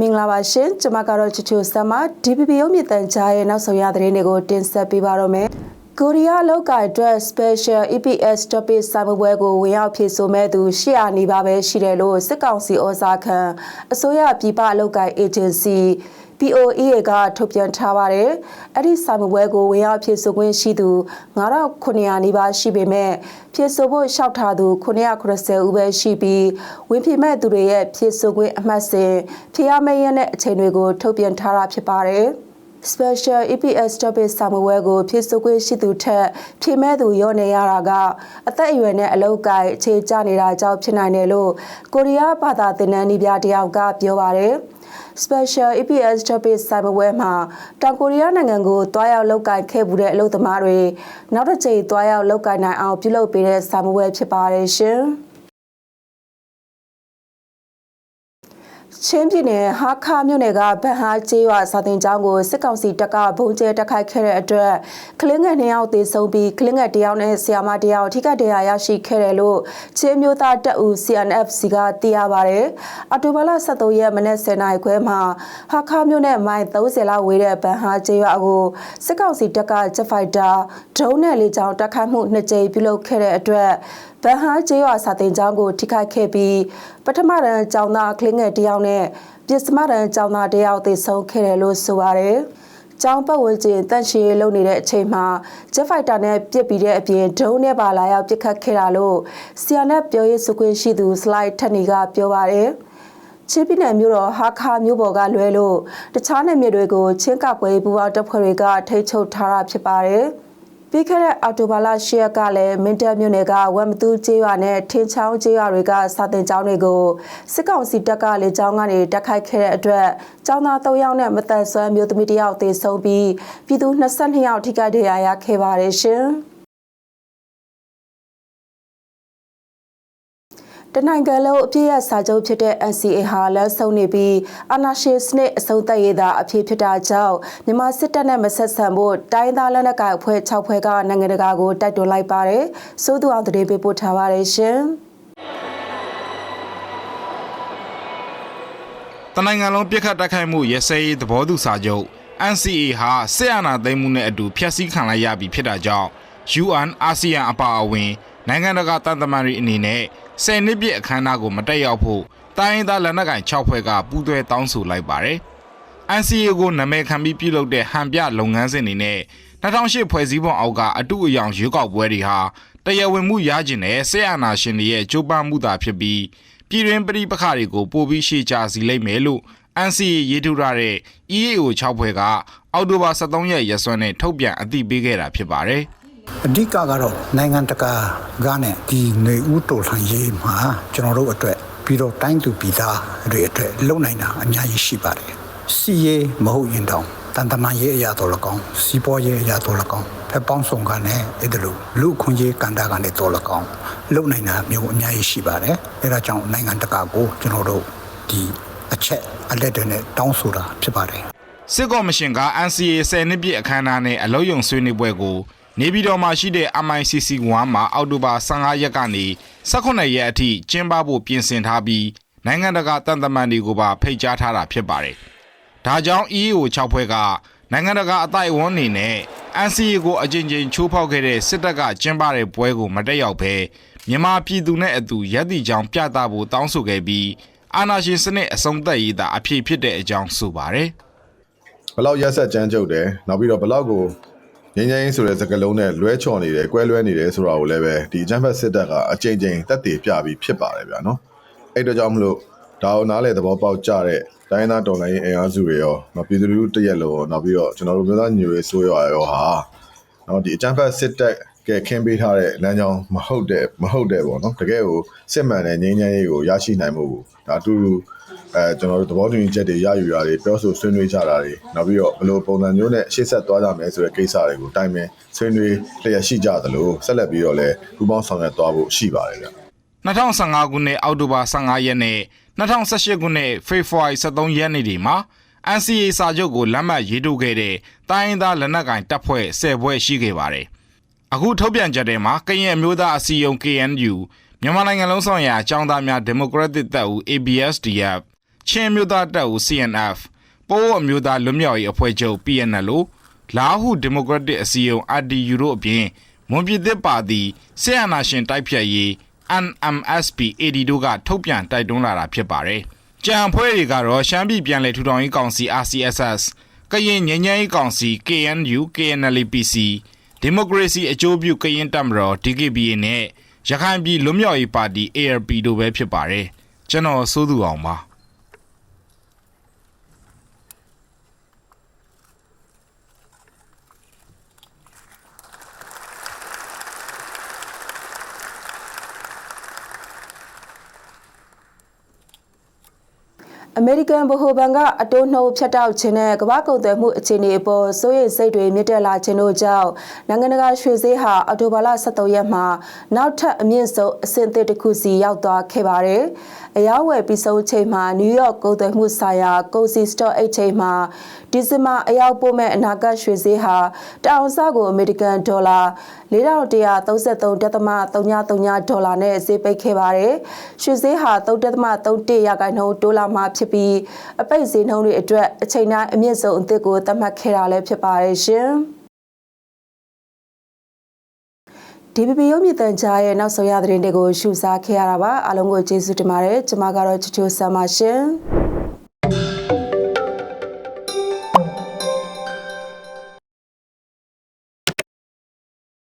မင်္ဂလာပါရှင်ကျွန်မကတော့ချူချူဆမ်မ DPP ရုပ်မြင့်တန်ကြားရဲ့နောက်ဆုံးရသတင်းတွေကိုတင်ဆက်ပေးပါတော့မယ်ကိုရီးယားလောက်ကအတွက် Special EPS Topic စာမပွဲကိုဝင်ရောက်ဖြည့်ဆို့မဲ့သူ800နီးပါးပဲရှိတယ်လို့စစ်ကောင်စီဩဇာခံအစိုးရပြည်ပအလုပ်ကိုင် Agency POEA ကထုတ်ပြန်ထားပါတယ်။အဲ့ဒီစာမပွဲကိုဝင်ရောက်ဖြည့်ဆို့ခွင့်ရှိသူ9900နီးပါးရှိပေမဲ့ဖြည့်ဆို့ဖို့လျှောက်ထားသူ990ဦးပဲရှိပြီးဝင်ဖြည့်မဲ့သူတွေရဲ့ဖြည့်ဆို့ခွင့်အမှတ်စဉ်ဖြည့်ရမယ့်ရက်နဲ့အချိန်တွေကိုထုတ်ပြန်ထားတာဖြစ်ပါတယ်။ Special EPS Topic စာမပွဲကိုဖြည့်ဆို့ခွင့်ရှိသူထက်ဖြည့်မဲ့သူရောနေရတာကအသက်အရွယ်နဲ့အလောက်ကိုက်အခြေကျနေတာကြောင့်ဖြစ်နိုင်တယ်လို့ကိုရီးယားဘာသာသင်တန်းဤပြတယောက်ကပြောပါတယ်။ Special EPS Topic စာမပွဲမှာတောင်ကိုရီးယားနိုင်ငံကိုတွားရောက်လောက်ကင်ခဲ့မှုတဲ့အလုပ်သမားတွေနောက်တစ်ကြိမ်တွားရောက်လောက်ကင်နိုင်အောင်ပြုလုပ်ပေးတဲ့စာမပွဲဖြစ်ပါတယ်ရှင်။ ချင်းပြည်နယ်ဟာခါမြို့နယ်ကဗန်ဟာကျေးရွာစာတင်ကျောင်းကိုစစ်ကောင်စီတပ်ကဘုံကျဲတက်ခိုက်ခဲ့တဲ့အတွက်ကလင်းငယ်နှစ်ယောက်သေဆုံးပြီးကလင်းငယ်တစ်ယောက်နဲ့ဆီယာမတစ်ယောက်ထိခိုက်ဒဏ်ရာရရှိခဲ့တယ်လို့ချင်းမျိုးသားတပ်ဦး CNFC ကသိရပါတယ်။အော်တိုဘာလ23ရက်မနေ့10နာရီခွဲမှာဟာခါမြို့နယ်မိုင်30လောက်ဝေးတဲ့ဗန်ဟာကျေးရွာကိုစစ်ကောင်စီတပ်ကဂျက်ဖိုက်တာဒရုန်းနဲ့လေကြောင်းတိုက်ခိုက်မှုနှစ်ကြိမ်ပြုလုပ်ခဲ့တဲ့အတွက်ဗန်ဟာကျေးရွာစာတင်ကျောင်းကိုထိခိုက်ခဲ့ပြီးပထမတန်းကျောင်းသားကလင်းငယ်တစ်ယောက်နဲ့ပြစ်စမတန်းကျောင်းသားတစ်ယောက်သေဆုံးခဲ့တယ်လို့ဆိုပါတယ်။ကျောင်းပတ်ဝန်းကျင်တန့်ရှင်းလုပ်နေတဲ့အချိန်မှာဂျက်ဖိုက်တာနဲ့ပြစ်ပြီးတဲ့အပြင်ဒရုန်းနဲ့ပါလာရောက်ပစ်ခတ်ခဲ့တာလို့ဆီယန်နဲ့ပြောရေးဆိုခွင့်ရှိသူစလိုက်ထက်နီကပြောပါတယ်။ချင်းပြည်နယ်မြို့တော်ဟာခါမြို့ပေါ်ကလွဲလို့တခြားနယ်မြေတွေကိုချင်းကပွဲပူပေါင်းတပ်ဖွဲ့တွေကထိချုပ်ထားတာဖြစ်ပါတယ်။ ပြီးခဲ့တဲ့အော်တိုဘာလ10ရက်ကလည်းမင်းတပ်မြို့နယ်ကဝမ်မတူးကျေးရွာနဲ့ထင်းချောင်းကျေးရွာတွေကစာတင်ကျောင်းတွေကိုစစ်ကောင်စီတပ်ကလေကြောင်းကနေတိုက်ခိုက်ခဲ့တဲ့အတွက်ကျောင်းသား3ယောက်နဲ့မတန်ဆွမ်းမျိုးသမီးတစ်ယောက်သေဆုံးပြီးပြည်သူ22ယောက်ထိခိုက်ဒဏ်ရာရခဲ့ပါတယ်ရှင်။ တနိုင်ငံလုံးအပြည့်ရစာချုပ်ဖြစ်တဲ့ NCA ဟာလက်ဆုံးနေပြီးအာဏာရှင်စနစ်အဆုံးသတ်ရေးသာအဖြစ်ဖြစ်တာကြောင့်မြန်မာစစ်တပ်နဲ့မဆက်ဆံဖို့တိုင်းသားလက်နက်ကိုင်အဖွဲ့6ဖွဲ့ကနိုင်ငံတကာကိုတိုက်တွန်းလိုက်ပါတယ်။စိုးသူအောင်တရေပေးပို့ထားပါတယ်ရှင်။တနိုင်ငံလုံးပြစ်ခတ်တိုက်ခိုက်မှုရစဲရေးသဘောတူစာချုပ် NCA ဟာစစ်အာဏာသိမ်းမှုနဲ့အတူဖျက်ဆီးခံလိုက်ရပြီဖြစ်တာကြောင့် UN အာဆီယံအပါအဝင်နိုင်ငံတကာတန်တမန်တွေအနေနဲ့ ဆယ်နှစ်ပြည့်အခမ်းအနားကိုမတက်ရောက်ဖို့တိုင်းရင်းသားလက်နက်ကိုင်6ဖွဲ့ကပူးတွဲတောင်းဆိုလိုက်ပါတယ်။ NCA ကိုနာမည်ခံပြီးပြုလုပ်တဲ့ဟန်ပြလုပ်ငန်းစဉ်တွေနဲ့2008ဖွဲ့စည်းပုံအောက်ကအတူအယောင်ရွေးကောက်ပွဲတွေဟာတရားဝင်မှုရကျင်တဲ့ဆေးအာနာရှင်တွေရဲ့ကြိုးပမ်းမှုသာဖြစ်ပြီးပြည်တွင်းပဋိပက္ခတွေကိုပိုပြီးရှေ့ချစီလိမ့်မယ်လို့ NCA ရေးထုတ်ထားတဲ့ EAO 6ဖွဲ့ကအောက်တိုဘာ23ရက်ရက်စွဲနဲ့ထုတ်ပြန်အသိပေးခဲ့တာဖြစ်ပါတယ်။ အဓိကကတော့နိုင်ငံတကာကနဲ့ဒီနေဦးတော်လှန်ရေးမှာကျွန်တော်တို့အတွက်ပြီးတော့တိုင်းသူပြည်သားတွေအတွက်လုံနိုင်တာအများကြီးရှိပါတယ်စီရေးမဟုတ်ရင်တောင်တန်တမန်ရေးအရာတော်လကောင်းစီးပွားရေးအရာတော်လကောင်းဖက်ပေါင်းဆောင်ကနဲ့အဲ့ဒါလိုလူခွန်ရေးကန္တာကနေတော်လကောင်းလုံနိုင်တာမျိုးအများကြီးရှိပါတယ်အဲဒါကြောင့်နိုင်ငံတကာကိုကျွန်တော်တို့ဒီအချက်အလက်တွေနဲ့တောင်းဆိုတာဖြစ်ပါတယ်စစ်ကော်မရှင်က NCA 10နှစ်ပြည့်အခမ်းအနားနဲ့အလုံးယုံဆွေးနွေးပွဲကို နေပြည်တော်မှာရှိတဲ့ MICC 1 မှာအောက်တိုဘာ15ရက်ကနေ18ရက်အထိကျင်းပဖို့ပြင်ဆင်ထားပြီးနိုင်ငံတကာတန်တမန်တွေကိုပါဖိတ်ကြားထားတာဖြစ်ပါတယ်။ဒါကြောင့် EAO 6ဖွဲ့ကနိုင်ငံတကာအသိုက်အဝန်းနေနဲ့ NCA ကိုအကြိမ်ကြိမ်ချိုးဖောက်ခဲ့တဲ့စစ်တပ်ကကျင်းပတဲ့ပွဲကိုမတက်ရောက်ဘဲမြန်မာပြည်သူနဲ့အတူရက်တီကြောင်ပြသဖို့တောင်းဆိုခဲ့ပြီးအာဏာရှင်စနစ်အဆုံးသတ်ရေးသာအဖြစ်ဖြစ်တဲ့အကြောင်းဆိုပါတယ်။ဘလောက်ရက်ဆက်ကြမ်းကြုတ်တယ်နောက်ပြီးတော့ဘလောက်ကို ငင်းငင်းဆိုတဲ့စကားလုံးနဲ့လွဲချော်နေတယ်၊ကွဲလွဲနေတယ်ဆိုတာကိုလည်းပဲဒီဂျမ်ဖက်စစ်တပ်ကအကြိမ်ကြိမ်တက်တည်ပြပြီးဖြစ်ပါတယ်ဗျာနော်။အဲ့တော့ကြောင့်မလို့ဒါကိုနားလေသဘောပေါက်ကြတဲ့တိုင်းသားတော်လိုင်းအင်အားစုတွေရောနော်ပြည်သူလူထုတရက်လုံးရောနောက်ပြီးတော့ကျွန်တော်တို့မျိုးသားညွေဆိုရရောဟာနော်ဒီအဂျမ်ဖက်စစ်တပ် ကခင်းပေးထားတဲ့လမ်းကြောင်းမဟုတ်တဲ့မဟုတ်တဲ့ပေါ့နော်တကယ်ကိုစစ်မှန်တဲ့ငြိမ်းချမ်းရေးကိုရရှိနိုင်မှုကိုဒါအတူတူအဲကျွန်တော်တို့သဘောတူညီချက်တွေရယူတာတွေပြောဆိုဆွေးနွေးကြတာတွေနောက်ပြီးတော့ဘယ်လိုပုံစံမျိုးနဲ့ရှေ့ဆက်သွားကြမယ်ဆိုတဲ့ကိစ္စတွေကိုတိုင်ပင်ဆွေးနွေးလျက်ရှိကြသလိုဆက်လက်ပြီးတော့လည်းပူးပေါင်းဆောင်ရွက်သွားဖို့ရှိပါတယ်ဗျ2015ခုနှစ်အောက်တိုဘာ15ရက်နေ့2018ခုနှစ်ဖေဖော်ဝါရီ23ရက်နေ့ဒီမှာ NCA စာချုပ်ကိုလက်မှတ်ရေးထိုးခဲ့တဲ့တိုင်းရင်းသားလက်နက်ကိုင်တပ်ဖွဲ့10ဖွဲ့ရှိခဲ့ပါတယ်။ အခုထုတ်ပြန်ချက်ထဲမှာကရင်အမျိုးသားအစည်းအရုံး KNU မြန်မာနိုင်ငံလုံးဆောင်ရာအကြောင်းသားများဒီမိုကရက်တစ်တပ်ဦး ABSDF ချင်းမျိုးသားတပ်ဦး CNF ပိုးအမျိုးသားလွတ်မြောက်ရေးအဖွဲ့ချုပ် PNL လာဟုဒီမိုကရက်တစ်အစည်းအရုံး RDU တို့အပြင်မွန်ပြည်သစ်ပါတီဆီယနာရှင်တိုက်ဖြတ်ရေး NMSP AD တို့ကထုတ်ပြန်တိုက်တွန်းလာတာဖြစ်ပါတယ်။ကြံအဖွဲ့တွေကတော့ရှမ်းပြည်ပြည်နယ်ထူထောင်ရေးကောင်စီ RCSS ကရင်ငြိမ်းချမ်းရေးကောင်စီ KNU KNLPC ဒီမိုကရေစီအကျိုးပြုကရင်တပ်မတော် DKBA နဲ့ရခိုင်ပြည်လွတ်မြောက်ရေးပါတီ ARP တို့ပဲဖြစ်ပါတယ်။ကျွန်တော်စိုးသူအောင်ပါ။ အမေရိကန်ဗဟိုဘဏ်ကအတိုးနှုတ်ဖြတ်တောက်ခြင်းနဲ့ကမ္ဘာကုန်သွယ်မှုအခြေအနေအပေါ်စိုးရိမ်စိတ်တွေမြင့်တက်လာခြင်းတို့ကြောင့်နိုင်ငံတကာရွှေဈေးဟာအော်တိုဘာလ23ရက်မှာနောက်ထပ်အမြင့်ဆုံးအဆင့်အသစ်တစ်ခုစီရောက်သွားခဲ့ပါတယ်။အယောက်ဝယ်ပြီးဆုံးချိန်မှာနယူးယောက်ကုန်သွယ်မှုဆိုင်ရာကုန်စည်စတော့အိတ်ချိန်မှာဒီဇင်ဘာအယောက်ပို့မဲ့အနာဂတ်ရွှေဈေးဟာတအောင်စကိုအမေရိကန်ဒေါ်လာ4133.33ဒေါ်လာနဲ့ဈေးပိတ်ခဲ့ပါတယ်။ရွှေဈေးဟာ3.31ရာခိုင်နှုန်းတိုးလာမှဖြစ်ပြီးအပိတ်ဈေးနှုန်းတွေအတွက်အချိန်တိုင်းအမြင့်ဆုံးအသစ်ကိုသတ်မှတ်ခဲ့တာလည်းဖြစ်ပါတယ်ရှင်။ DPP ရုပ်မြင့်တန်ကြားရဲ့နောက်ဆုံးရသတင်းတွေကိုရှုစားခဲ့ရတာပါအားလုံးကိုကျေးဇူးတင်ပါတယ်ကျွန်မကတော့ချစ်ချိုဆမ်းပါရှင်